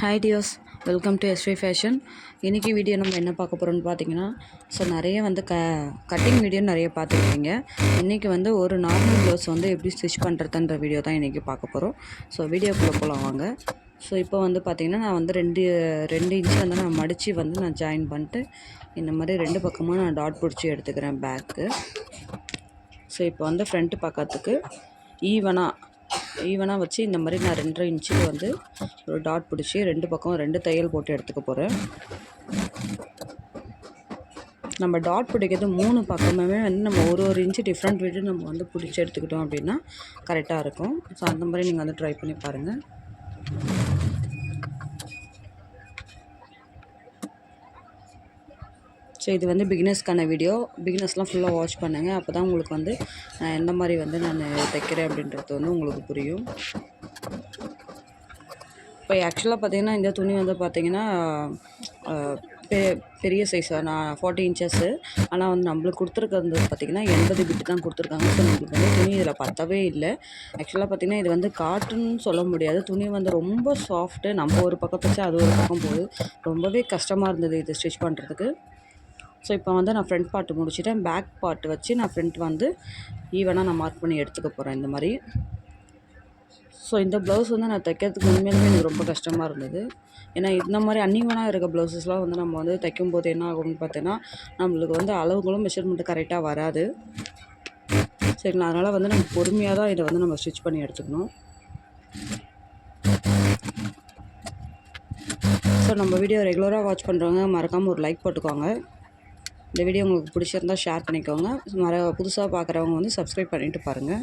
Hi dears welcome to SV fashion இன்றைக்கி video நம்ம என்ன பார்க்க போகிறோம்னு பார்த்தீங்கன்னா ஸோ நிறைய வந்து க கட்டிங் வீடியோ நிறைய பார்த்துருக்கீங்க. இன்றைக்கி வந்து ஒரு நார்மல் ப்ளவுஸ் வந்து எப்படி ஸ்டிச் பண்ணுறதுன்ற வீடியோ தான் இன்றைக்கி பார்க்க போகிறோம் ஸோ வீடியோக்குள்ளே போகலாம் வாங்க. ஸோ இப்போ வந்து பார்த்திங்கன்னா நான் வந்து ரெண்டு ரெண்டு இன்ச் வந்து நான் மடித்து வந்து நான் ஜாயின் பண்ணிட்டு இந்த மாதிரி ரெண்டு பக்கமாக நான் டாட் பிடிச்சி எடுத்துக்கிறேன் பேக்கு ஸோ இப்போ வந்து ஃப்ரண்ட்டு பக்கத்துக்கு ஈவனாக ஈவனாக வச்சு இந்த மாதிரி நான் ரெண்டரை இன்ச்சுக்கு வந்து ஒரு டாட் பிடிச்சி ரெண்டு பக்கம் ரெண்டு தையல் போட்டு எடுத்துக்க போகிறேன் நம்ம டாட் பிடிக்கிறது மூணு பக்கமுமே வந்து நம்ம ஒரு ஒரு இன்ச்சு டிஃப்ரெண்ட் விட்டு நம்ம வந்து பிடிச்சி எடுத்துக்கிட்டோம் அப்படின்னா கரெக்டாக இருக்கும். ஸோ அந்த மாதிரி நீங்கள் வந்து ட்ரை பண்ணி பாருங்கள் ஸோ இது வந்து பிகினர்ஸ்க்கான வீடியோ பிகினர்ஸ்லாம் ஃபுல்லாக வாட்ச் பண்ணுங்கள் அப்போ தான் உங்களுக்கு வந்து நான் எந்த மாதிரி வந்து நான் தைக்கிறேன் அப்படின்றது வந்து உங்களுக்கு புரியும். இப்போ ஆக்சுவலாக பார்த்தீங்கன்னா இந்த துணி வந்து பார்த்தீங்கன்னா பெ பெரிய சைஸ் நான் ஃபார்ட்டி இன்ச்சஸ்ஸு ஆனால் வந்து நம்மளுக்கு கொடுத்துருக்கிறது பார்த்திங்கன்னா எண்பது பிட்டு தான் கொடுத்துருக்காங்க. ஸோ நம்மளுக்கு வந்து துணி இதில் பத்தவே இல்லை. ஆக்சுவலாக பார்த்திங்கன்னா இது வந்து காட்டன் சொல்ல முடியாது. துணி வந்து ரொம்ப சாஃப்ட்டு நம்ம ஒரு பக்கம் வச்சு அது ஒரு பக்கம் போகுது. ரொம்பவே கஷ்டமாக இருந்தது இது ஸ்டிச் பண்ணுறதுக்கு ஸோ இப்போ வந்து நான் ஃப்ரண்ட் பார்ட்டு முடிச்சுட்டேன். பேக் பார்ட் வச்சு நான் ஃப்ரண்ட் வந்து ஈவனாக நான் மார்க் பண்ணி எடுத்துக்க போகிறேன் இந்த மாதிரி. ஸோ இந்த ப்ளவுஸ் வந்து நான் தைக்கிறதுக்கு உண்மையிலுமே எனக்கு ரொம்ப கஷ்டமாக இருந்தது. ஏன்னா இந்த மாதிரி அன்னிவனாக இருக்க ப்ளவுஸஸ்லாம் வந்து நம்ம வந்து தைக்கும்போது என்ன ஆகும்னு பார்த்தீங்கன்னா நம்மளுக்கு வந்து அளவுகளும் மெஷர்மெண்ட்டு கரெக்டாக வராது. சரிங்களா அதனால் வந்து நம்ம பொறுமையாக தான் இதை வந்து நம்ம ஸ்டிச் பண்ணி எடுத்துக்கணும். ஸோ நம்ம வீடியோ ரெகுலராக வாட்ச் பண்ணுறவங்க மறக்காமல் ஒரு லைக் போட்டுக்கோங்க. இந்த வீடியோ உங்களுக்கு பிடிச்சிருந்தா ஷேர் பண்ணிக்கோங்க. மற புதுசாக பார்க்குறவங்க வந்து சப்ஸ்கிரைப் பண்ணிவிட்டு பாருங்கள்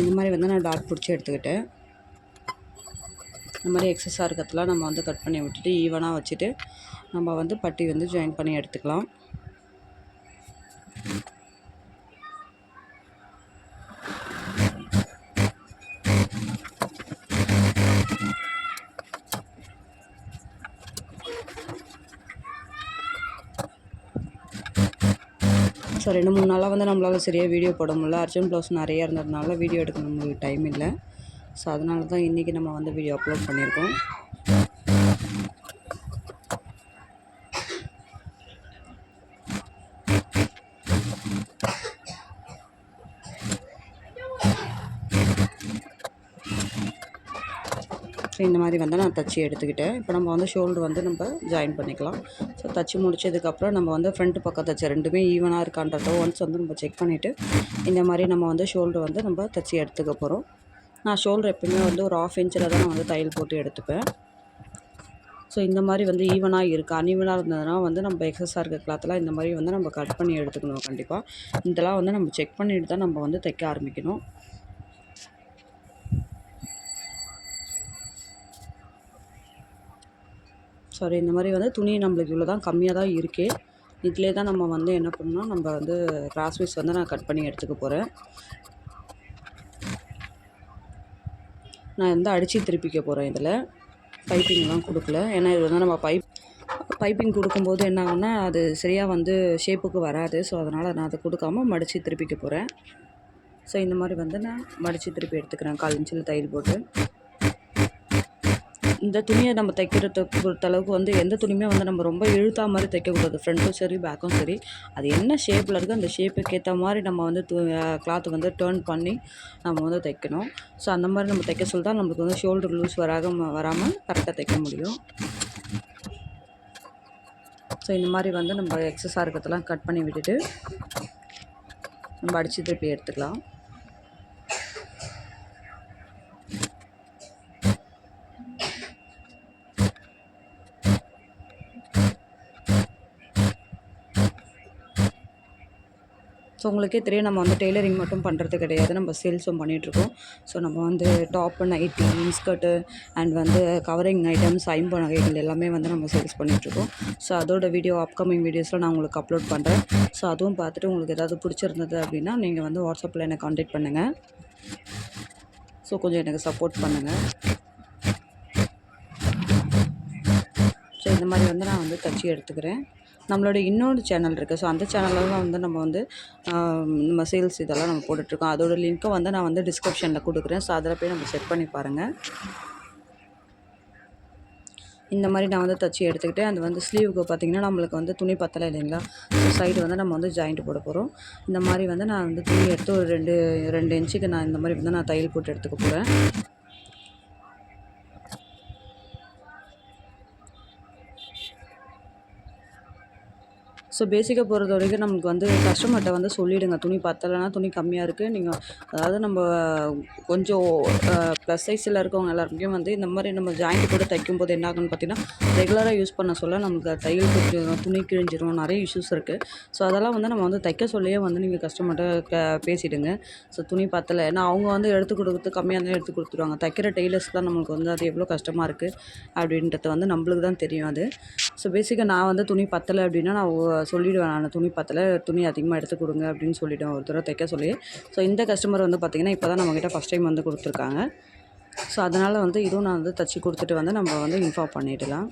இந்த மாதிரி வந்து நான் டாட் பிடிச்சி எடுத்துக்கிட்டேன். இந்த மாதிரி எக்ஸஸாக இருக்கிறதுலாம் நம்ம வந்து கட் பண்ணி விட்டுட்டு ஈவனாக வச்சுட்டு நம்ம வந்து பட்டி வந்து ஜாயின் பண்ணி எடுத்துக்கலாம். ஸோ ரெண்டு மூணு நாளாக வந்து நம்மளால் சரியாக வீடியோ போட முடியல. அர்ஜென்ட் ப்ளவுஸ் நிறைய இருந்ததுனால வீடியோ எடுக்க நம்மளுக்கு டைம் இல்லை. ஸோ அதனால தான் இன்றைக்கி நம்ம வந்து வீடியோ அப்லோட் பண்ணியிருக்கோம். ஸோ இந்த மாதிரி வந்து நான் தச்சு எடுத்துக்கிட்டேன். இப்போ நம்ம வந்து ஷோல்டர் வந்து நம்ம ஜாயின் பண்ணிக்கலாம். ஸோ தச்சு முடிச்சதுக்கப்புறம் நம்ம வந்து ஃப்ரண்ட் பக்கம் தச்சு ரெண்டுமே ஈவனாக இருக்கான்றத ஒன்ஸ் வந்து நம்ம செக் பண்ணிவிட்டு இந்த மாதிரி நம்ம வந்து ஷோல்டர் வந்து நம்ம தச்சு எடுத்துக்க போகிறோம் நான் ஷோல்டர் எப்பவுமே வந்து ஒரு ஆஃப் இன்ச்சில் தான் நான் வந்து தையல் போட்டு எடுத்துப்பேன். ஸோ இந்த மாதிரி வந்து ஈவனாக இருக்குது அன்ஈவனாக இருந்ததுனால் வந்து நம்ம எக்ஸஸாக இருக்க கிளாத்தெலாம் இந்த மாதிரி வந்து நம்ம கட் பண்ணி எடுத்துக்கணும் கண்டிப்பாக இதெல்லாம் வந்து நம்ம செக் பண்ணிட்டு தான் நம்ம வந்து தைக்க ஆரம்பிக்கணும். சாரி இந்த மாதிரி வந்து துணி நம்மளுக்கு இவ்வளோ தான் கம்மியாக தான் இருக்கே. இதிலே தான் நம்ம வந்து என்ன பண்ணணும் நம்ம வந்து கிராஸ் பீஸ் வந்து நான் கட் பண்ணி எடுத்துக்க போகிறேன் நான் வந்து அடித்து திருப்பிக்க போகிறேன் இதில். பைப்பிங்லாம் கொடுக்கல. ஏன்னா இது வந்து நம்ம பைப் பைப்பிங் கொடுக்கும்போது என்ன ஆகும்னா அது சரியாக வந்து ஷேப்புக்கு வராது. ஸோ அதனால் நான் அதை கொடுக்காம மடித்து திருப்பிக்க போகிறேன் ஸோ இந்த மாதிரி வந்து நான் மடித்து திருப்பி எடுத்துக்கிறேன். கால் இன்ச்சில் தையல் போட்டு. இந்த துணியை நம்ம தைக்கிறத பொறுத்தளவுக்கு வந்து எந்த துணியுமே வந்து நம்ம ரொம்ப இழுத்தா மாதிரி தைக்கக்கூடாது. ஃப்ரண்ட்டும் சரி பேக்கும் சரி. அது என்ன ஷேப்பில் இருக்குது அந்த ஷேப்புக்கு ஏற்ற மாதிரி நம்ம வந்து து கிளாத்தை வந்து டேர்ன் பண்ணி நம்ம வந்து தைக்கணும். ஸோ அந்த மாதிரி நம்ம தைக்க சொல்லி தான் நம்மளுக்கு வந்து ஷோல்டர் லூஸ் வராக வராமல் கரெக்டாக தைக்க முடியும். ஸோ இந்த மாதிரி வந்து நம்ம எக்ஸஸாக இருக்கிறதெல்லாம் கட் பண்ணி விட்டுட்டு நம்ம அடித்து திருப்பி எடுத்துக்கலாம். ஸோ உங்களுக்கே தெரியும் நம்ம வந்து டெய்லரிங் மட்டும் பண்ணுறது கிடையாது. நம்ம சேல்ஸும் பண்ணிகிட்ருக்கோம் ஸோ நம்ம வந்து டாப்பு நைட்டி இன்ஸ்கர்ட்டு அண்ட் வந்து கவரிங் ஐட்டம்ஸ் ஐம்பு நகைகள் எல்லாமே வந்து நம்ம சேல்ஸ் பண்ணிகிட்ருக்கோம் ஸோ அதோட வீடியோ அப்கமிங் வீடியோஸில் நான் உங்களுக்கு அப்லோட் பண்ணுறேன் ஸோ அதுவும் பார்த்துட்டு உங்களுக்கு ஏதாவது பிடிச்சிருந்தது அப்படின்னா நீங்கள் வந்து வாட்ஸ்அப்பில் என்னை காண்டாக்ட் பண்ணுங்கள் ஸோ கொஞ்சம் எனக்கு சப்போர்ட் பண்ணுங்கள் இந்த மாதிரி வந்து நான் வந்து தச்சு எடுத்துக்கிறேன். நம்மளோட இன்னொரு சேனல் இருக்குது ஸோ அந்த சேனல்லலாம் வந்து நம்ம வந்து நம்ம சேல்ஸ் இதெல்லாம் நம்ம போட்டுட்ருக்கோம். அதோட லிங்க்கை வந்து நான் வந்து டிஸ்கிரிப்ஷனில் கொடுக்குறேன். ஸோ அதில் போய் நம்ம செக் பண்ணி பாருங்கள் இந்த மாதிரி நான் வந்து தச்சு எடுத்துக்கிட்டு அந்த வந்து ஸ்லீவுக்கு பார்த்திங்கன்னா நம்மளுக்கு வந்து துணி பத்தலை இல்லைங்களா? ஸோ சைடு வந்து நம்ம வந்து ஜாயிண்ட் போட போகிறோம் இந்த மாதிரி வந்து நான் வந்து துணி எடுத்து ஒரு ரெண்டு ரெண்டு இன்ச்சுக்கு நான் இந்த மாதிரி வந்து நான் தையல் போட்டு எடுத்துக்க போகிறேன் ஸோ பேசிக்காக பொறுத்த வரைக்கும் நமக்கு வந்து கஸ்டமர்கிட்ட வந்து சொல்லிவிடுங்க துணி பத்தலைன்னா துணி கம்மியாக இருக்குது நீங்கள் அதாவது நம்ம கொஞ்சம் ப்ளஸ் சைஸில் இருக்கவங்க எல்லாருக்கும் வந்து இந்த மாதிரி நம்ம ஜாயிண்ட் கூட தைக்கும்போது என்ன ஆகுன்னு பார்த்தீங்கன்னா ரெகுலராக யூஸ் பண்ண சொல்ல நமக்கு தையல் கொஞ்சம் துணி கிழிஞ்சிரும் நிறைய இஷ்யூஸ் இருக்குது ஸோ அதெல்லாம் வந்து நம்ம வந்து தைக்க சொல்லியே வந்து நீங்கள் கஸ்டமர்கிட்ட க பேசிவிடுங்க ஸோ துணி பத்தலை. ஏன்னா அவங்க வந்து எடுத்து கொடுக்குறது கம்மியாக இருந்தாலும் எடுத்து கொடுத்துருவாங்க. தைக்கிற டெய்லர்ஸ் தான் நம்மளுக்கு வந்து அது எவ்வளோ கஷ்டமாக இருக்குது அப்படின்றது வந்து நம்மளுக்கு தான் தெரியும் அது. ஸோ பேசிக்காக நான் வந்து துணி பத்தலை அப்படின்னா நான் சொல்லிவிடுவேன் நான் துணி பத்தலை துணி அதிகமாக எடுத்து கொடுங்க அப்படின்னு சொல்லிவிடுவேன் ஒரு தடவை தைக்க சொல்லி. ஸோ இந்த கஸ்டமர் வந்து பார்த்திங்கன்னா இப்போ தான் நம்மக்கிட்ட ஃபஸ்ட் டைம் வந்து கொடுத்துருக்காங்க. ஸோ அதனால் வந்து இதுவும் நான் வந்து தச்சு கொடுத்துட்டு வந்து நம்ம வந்து இன்ஃபார்ம் பண்ணிடலாம்.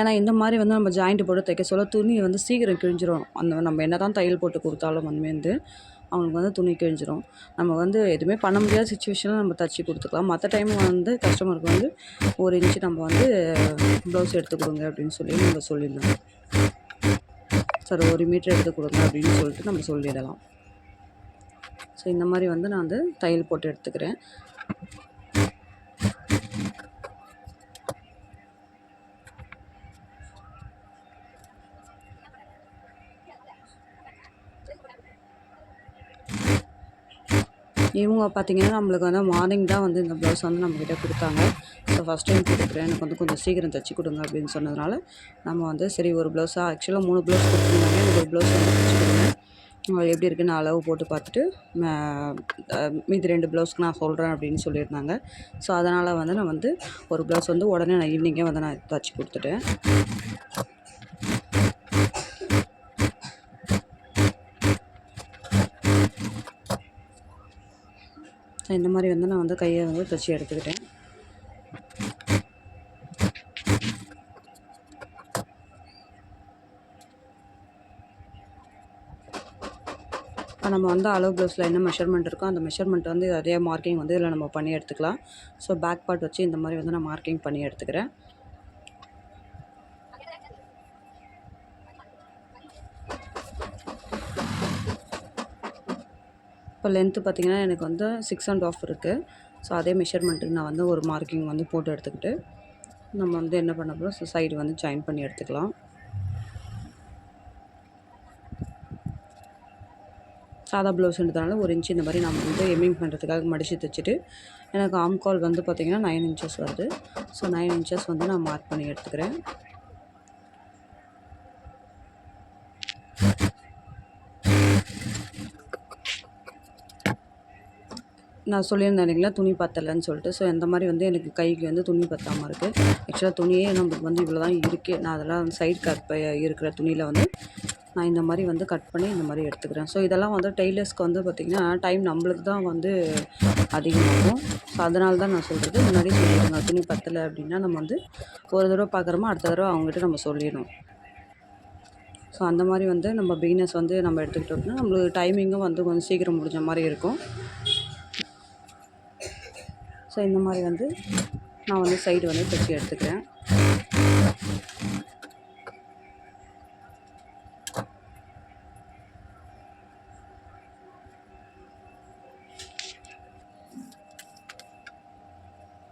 ஏன்னா இந்த மாதிரி வந்து நம்ம ஜாயிண்ட் போட்டு தைக்க சொல்ல துணி வந்து சீக்கிரம் கிழிஞ்சிரும். அந்த நம்ம என்ன தான் தையல் போட்டு கொடுத்தாலும் வந்து அவங்களுக்கு வந்து துணி கிழிஞ்சிரும். நம்ம வந்து எதுவுமே பண்ண முடியாத சுச்சுவேஷனில் நம்ம தச்சு கொடுத்துக்கலாம். மற்ற டைம் வந்து கஸ்டமருக்கு வந்து ஒரு இன்ச்சு நம்ம வந்து ப்ளவுஸ் எடுத்து கொடுங்க அப்படின்னு சொல்லி நம்ம சொல்லிடலாம். சார் ஒரு மீட்டர் எடுத்து கொடுங்க அப்படின்னு சொல்லிட்டு நம்ம சொல்லிடலாம். ஸோ இந்த மாதிரி வந்து நான் வந்து தையல் போட்டு எடுத்துக்கிறேன். இவங்க பார்த்தீங்கன்னா நம்மளுக்கு வந்து மார்னிங் தான் வந்து இந்த ப்ளவுஸ் வந்து நம்மக்கிட்ட கொடுத்தாங்க. ஸோ ஃபஸ்ட் டைம் கொடுக்குறேன். எனக்கு வந்து கொஞ்சம் சீக்கிரம் தைச்சி கொடுங்க அப்படின்னு சொன்னதுனால நம்ம வந்து சரி ஒரு ப்ளவுஸாக ஆக்சுவலாக மூணு ப்ளவுஸ் கொடுத்துருந்தாங்க. எனக்கு ஒரு ப்ளவுஸ் வந்து தைச்சி கொடுங்க. எப்படி இருக்குன்னு அளவு போட்டு பார்த்துட்டு மீதி ரெண்டு ப்ளவுஸ்க்கு நான் சொல்கிறேன் அப்படின்னு சொல்லியிருந்தாங்க. ஸோ அதனால் வந்து நான் வந்து ஒரு ப்ளவுஸ் வந்து உடனே நான் ஈவினிங்கே வந்து நான் தச்சு கொடுத்துட்டேன். இந்த மாதிரி வந்து நான் வந்து கையை வந்து தச்சு எடுத்துக்கிட்டேன். இப்போ நம்ம வந்து அளவு ப்ளவுஸில் என்ன மெஷர்மெண்ட் இருக்கோ அந்த மெஷர்மெண்ட் வந்து அதே மார்க்கிங் வந்து இதில் நம்ம பண்ணி எடுத்துக்கலாம். ஸோ பேக் பார்ட் வச்சு இந்த மாதிரி வந்து நான் மார்க்கிங் பண்ணி எடுத்துக்கிறேன். இப்போ லென்த்து பார்த்தீங்கன்னா எனக்கு வந்து சிக்ஸ் அண்ட் ஆஃப் இருக்குது ஸோ அதே மெஷர்மெண்ட்டுக்கு நான் வந்து ஒரு மார்க்கிங் வந்து போட்டு எடுத்துக்கிட்டு நம்ம வந்து என்ன பண்ண போகிறோம் ஸோ சைடு வந்து ஜாயின் பண்ணி எடுத்துக்கலாம். சாதா ப்ளவுஸ்ன்றதுனால ஒரு இன்ச் இந்த மாதிரி நம்ம வந்து எம்மிங் பண்ணுறதுக்காக மடித்து தைச்சிட்டு எனக்கு ஆம்கால் வந்து பார்த்திங்கன்னா நைன் இன்ச்சஸ் வருது. ஸோ நைன் இன்ச்சஸ் வந்து நான் மார்க் பண்ணி எடுத்துக்கிறேன். நான் சொல்லியிருந்தேன் இல்லைங்களா துணி பத்தலைன்னு சொல்லிட்டு. ஸோ இந்த மாதிரி வந்து எனக்கு கைக்கு வந்து துணி பத்தாமல் இருக்குது ஆக்சுவலாக துணியே நம்மளுக்கு வந்து இவ்வளோ தான் இருக்குது நான் அதெல்லாம் சைட் கட் இருக்கிற துணியில் வந்து நான் இந்த மாதிரி வந்து கட் பண்ணி இந்த மாதிரி எடுத்துக்கிறேன். ஸோ இதெல்லாம் வந்து டெய்லர்ஸ்க்கு வந்து பார்த்திங்கன்னா டைம் நம்மளுக்கு தான் வந்து அதிகமாகும். ஸோ அதனால தான் நான் சொல்கிறது முன்னாடி சொல்லிடுங்க துணி பத்தலை அப்படின்னா நம்ம வந்து ஒரு தடவை பார்க்குறோமோ அடுத்த தடவை அவங்ககிட்ட நம்ம சொல்லிடணும். ஸோ அந்த மாதிரி வந்து நம்ம பிகினஸ் வந்து நம்ம எடுத்துக்கிட்டோம்னா நம்மளுக்கு டைமிங்கும் வந்து கொஞ்சம் சீக்கிரம் முடிஞ்ச மாதிரி இருக்கும். ஸோ இந்த மாதிரி வந்து நான் வந்து சைடு வந்து தைச்சி எடுத்துக்கிறேன்.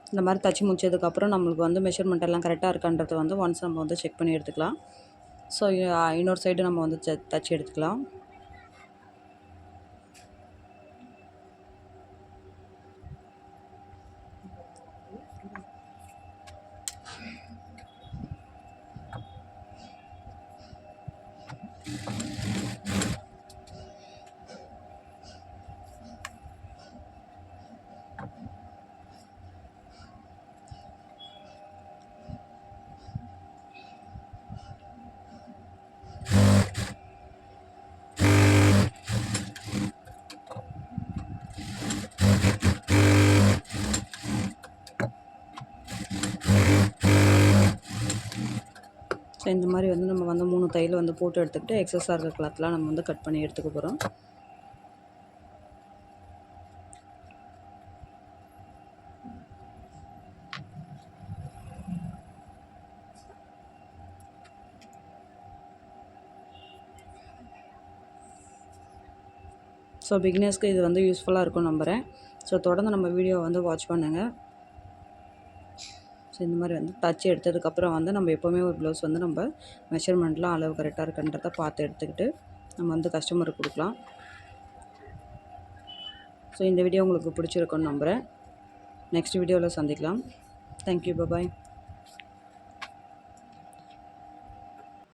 இந்த மாதிரி தச்சு முடிச்சதுக்கப்புறம் நம்மளுக்கு வந்து மெஷர்மெண்ட் எல்லாம் கரெக்டாக இருக்கான்றது வந்து ஒன்ஸ் நம்ம வந்து செக் பண்ணி எடுத்துக்கலாம். ஸோ இன்னொரு சைடு நம்ம வந்து த- தச்சு எடுத்துக்கலாம். ஸோ இந்த மாதிரி வந்து நம்ம வந்து மூணு தையல் வந்து போட்டு எடுத்துக்கிட்டு எக்ஸஸாக இருக்க கிளாத்லாம் நம்ம வந்து கட் பண்ணி எடுத்துக்க போகிறோம் ஸோ பிகினர்ஸ்க்கு இது வந்து யூஸ்ஃபுல்லாக இருக்கும் நம்புகிறேன் ஸோ தொடர்ந்து நம்ம வீடியோ வந்து வாட்ச் பண்ணுங்கள் ஸோ இந்த மாதிரி வந்து தச்சு எடுத்ததுக்கப்புறம் வந்து நம்ம எப்போவுமே ஒரு ப்ளவுஸ் வந்து நம்ம மெஷர்மெண்ட்லாம் அளவு கரெக்டாக இருக்குன்றத பார்த்து எடுத்துக்கிட்டு நம்ம வந்து கஸ்டமருக்கு கொடுக்கலாம். ஸோ இந்த வீடியோ உங்களுக்கு பிடிச்சிருக்குன்னு நம்புகிறேன் நெக்ஸ்ட் வீடியோவில் சந்திக்கலாம். Thank you bye bye